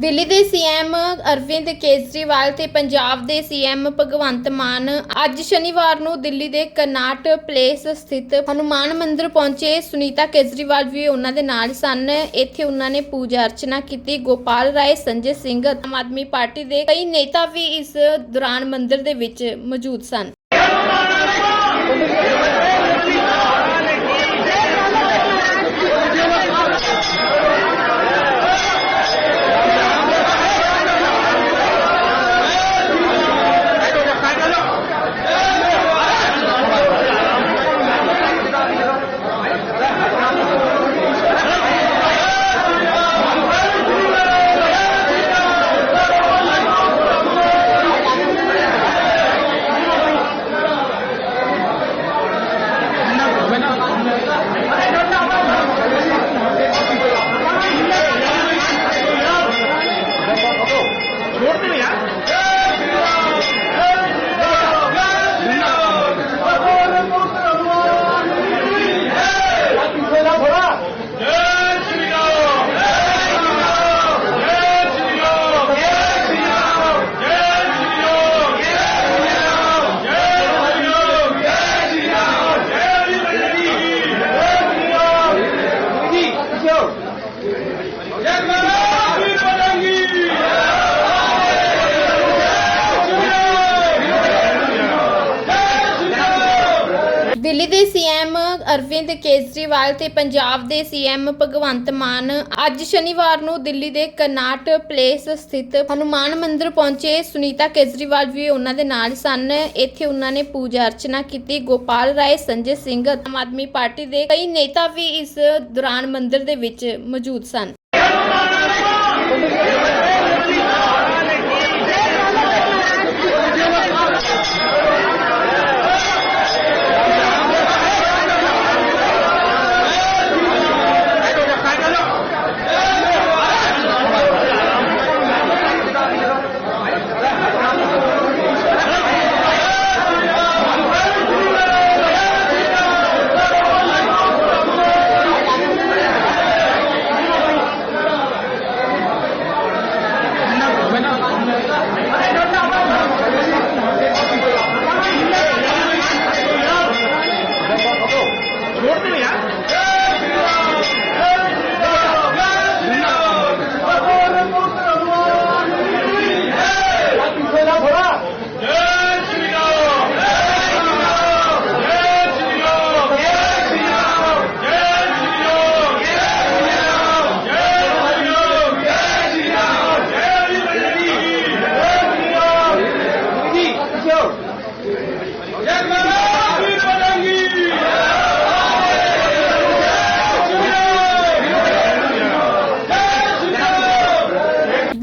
ਦਿੱਲੀ ਦੇ ਸੀਐਮ ਅਰਵਿੰਦ ਕੇਜਰੀਵਾਲ ਤੇ ਪੰਜਾਬ ਦੇ ਸੀਐਮ ਭਗਵੰਤ ਮਾਨ ਅੱਜ ਸ਼ਨੀਵਾਰ ਨੂੰ ਦਿੱਲੀ ਦੇ ਕਰਨਾਟ ਪਲੇਸ ਸਥਿਤ ਹਨੂਮਾਨ ਮੰਦਿਰ ਪਹੁੰਚੇ। ਸੁਨੀਤਾ ਕੇਜਰੀਵਾਲ ਵੀ ਉਹਨਾਂ ਦੇ ਨਾਲ ਸਨ। ਇੱਥੇ ਉਹਨਾਂ ਨੇ ਪੂਜਾ ਅਰਚਨਾ ਕੀਤੀ। ਗੋਪਾਲ ਰਾਏ, ਸੰਜੇ ਸਿੰਘ ਆਮ ਆਦਮੀ ਪਾਰਟੀ ਦੇ ਕਈ ਨੇਤਾ ਵੀ ਇਸ ਦੌਰਾਨ ਮੰਦਿਰ ਦੇ ਵਿੱਚ ਮੌਜੂਦ ਸਨ। ਦੇ ਸੀਐਮ ਅਰਵਿੰਦ ਕੇਜਰੀਵਾਲ ਤੇ ਪੰਜਾਬ ਦੇ ਸੀਐਮ ਭਗਵੰਤ ਮਾਨ ਅੱਜ ਸ਼ਨੀਵਾਰ ਨੂੰ ਦਿੱਲੀ ਦੇ ਕਰਨਾਟ ਪਲੇਸ ਸਥਿਤ ਹਨੂਮਾਨ ਮੰਦਿਰ ਪਹੁੰਚੇ। ਸੁਨੀਤਾ ਕੇਜਰੀਵਾਲ ਵੀ ਉਹਨਾਂ ਦੇ ਨਾਲ ਸਨ। ਇੱਥੇ ਉਹਨਾਂ ਨੇ ਪੂਜਾ ਅਰਚਨਾ ਕੀਤੀ। ਗੋਪਾਲ ਰਾਏ, ਸੰਜੇ ਸਿੰਘ ਆਮ ਆਦਮੀ ਪਾਰਟੀ ਦੇ ਕਈ ਨੇਤਾ ਵੀ ਇਸ ਦੌਰਾਨ ਮੰਦਿਰ ਦੇ ਵਿੱਚ ਮੌਜੂਦ ਸਨ।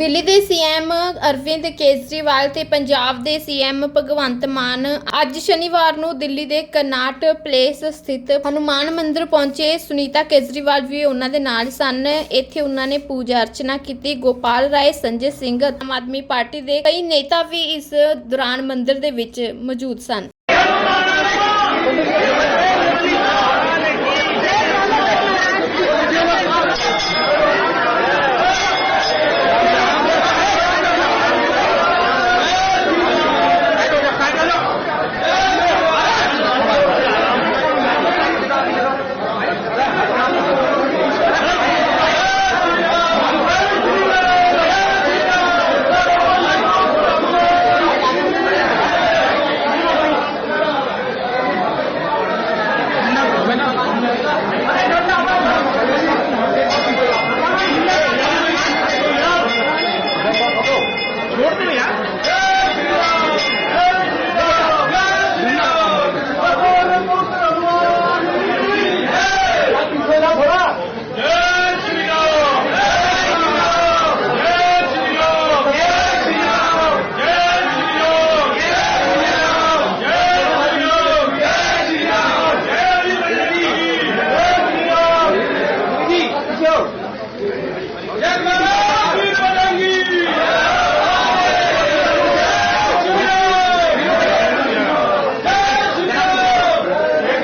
ਦਿੱਲੀ ਦੇ ਸੀਐਮ ਅਰਵਿੰਦ ਕੇਜਰੀਵਾਲ ਤੇ ਪੰਜਾਬ ਦੇ ਸੀਐਮ ਭਗਵੰਤ ਮਾਨ ਅੱਜ ਸ਼ਨੀਵਾਰ ਨੂੰ ਦਿੱਲੀ ਦੇ ਕਰਨਾਟ ਪਲੇਸ ਸਥਿਤ ਹਨੂਮਾਨ ਮੰਦਿਰ ਪਹੁੰਚੇ। ਸੁਨੀਤਾ ਕੇਜਰੀਵਾਲ ਵੀ ਉਹਨਾਂ ਦੇ ਨਾਲ ਸਨ। ਇੱਥੇ ਉਹਨਾਂ ਨੇ ਪੂਜਾ ਅਰਚਨਾ ਕੀਤੀ। ਗੋਪਾਲ ਰਾਏ, ਸੰਜੇ ਸਿੰਘ ਆਮ ਆਦਮੀ ਪਾਰਟੀ ਦੇ ਕਈ ਨੇਤਾ ਵੀ ਇਸ ਦੌਰਾਨ ਮੰਦਿਰ ਦੇ ਵਿੱਚ ਮੌਜੂਦ ਸਨ। 我瞪眼